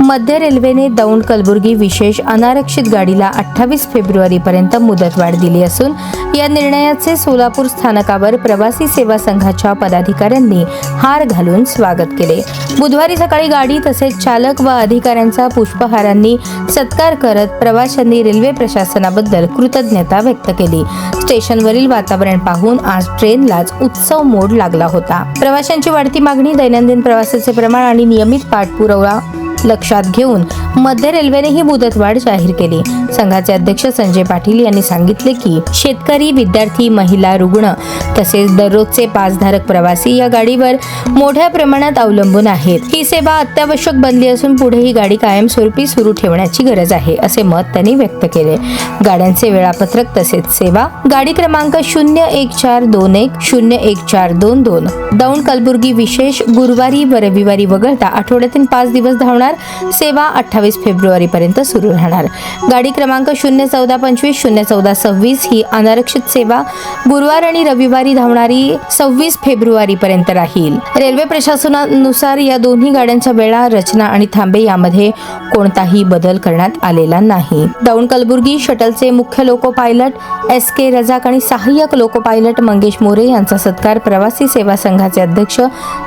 मध्य रेल्वेने दौंड कलबुर्गी विशेष अनारक्षित गाडीला अठ्ठावीस फेब्रुवारीपर्यंत मुदतवाढ दिली असून या निर्णयाचे सोलापूर स्थानकावर प्रवासी सेवा संघाच्या पदाधिकाऱ्यांनी हार घालून स्वागत केले. बुधवारी सकाळी गाडी तसेच चालक व अधिकाऱ्यांचा पुष्पहारांनी सत्कार करत प्रवाशांनी रेल्वे प्रशासनाबद्दल कृतज्ञता व्यक्त केली. स्टेशनवरील वातावरण पाहून आज ट्रेनलाच उत्सव मोड लागला होता. प्रवाशांची वाढती मागणी दैनंदिन प्रवासाचे प्रमाण आणि नियमित पाठपुरावा लक्षात घेऊन मध्य रेल्वेने ही मुदतवाढ जाहीर केली. संघाचे अध्यक्ष संजय पाटील यांनी सांगितले की शेतकरी विद्यार्थी महिला रुग्ण तसेच दररोजचे पासधारक प्रवासी या गाडीवर मोठ्या प्रमाणात अवलंबून आहेत. ही सेवा अत्यावश्यक बनली असून पुढे ही गाडी कायमस्वरूपी सुरू ठेवण्याची गरज आहे असे मत त्यांनी व्यक्त केले. गाड्यांचे वेळापत्रक तसेच सेवा गाडी क्रमांक शून्य एक चार दोन एक शून्य एक चार दोन दोन. दौंड कलबुर्गी विशेष गुरुवारी व रविवारी वगळता आठवड्यातील पाच दिवस धावणार सेवा अठ्ठावीस फेब्रुवारी पर्यंत सुरू राहणार. गाडी क्रमांक शून्य चौदा पंचवीस शून्य चौदा सव्वीस ही अनारक्षित सेवा गुरुवार आणि रविवारी धावणारी सव्वीस फेब्रुवारी पर्यंत राहील. रेल्वे प्रशासनानुसार या दोन्ही गाड्यांच्या वेळा रचना आणि थांबे यामध्ये कोणताही बदल करण्यात आलेला नाही. दौंड कलबुर्गी शटलचे मुख्य loco pilot S K Razak आणि सहाय्यक लोको पायलट मंगेश मोरे यांचा सत्कार प्रवासी सेवा संघाचे अध्यक्ष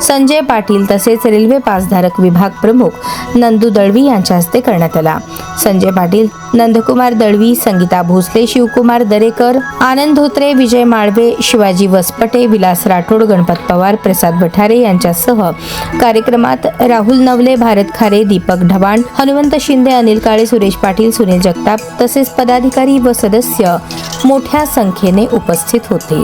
संजय पाटील तसेच रेल्वे पासधारक विभाग प्रमुख नंदू दळवी यांच्या हस्ते करण्यात आला. संजय पाटील नंद नंदकुमार दळवी संगीता भोसले शिवकुमार दरेकर आनंद धोत्रे विजय माळवे शिवाजी वसपटे विलास राठोड गणपत पवार प्रसाद भठारे यांच्यासह कार्यक्रमात राहुल नवले भारत खारे दीपक ढवाण हनुमंत शिंदे अनिल काळे सुरेश पाटील सुनील जगताप तसेच पदाधिकारी व सदस्य मोठ्या संख्येने उपस्थित होते.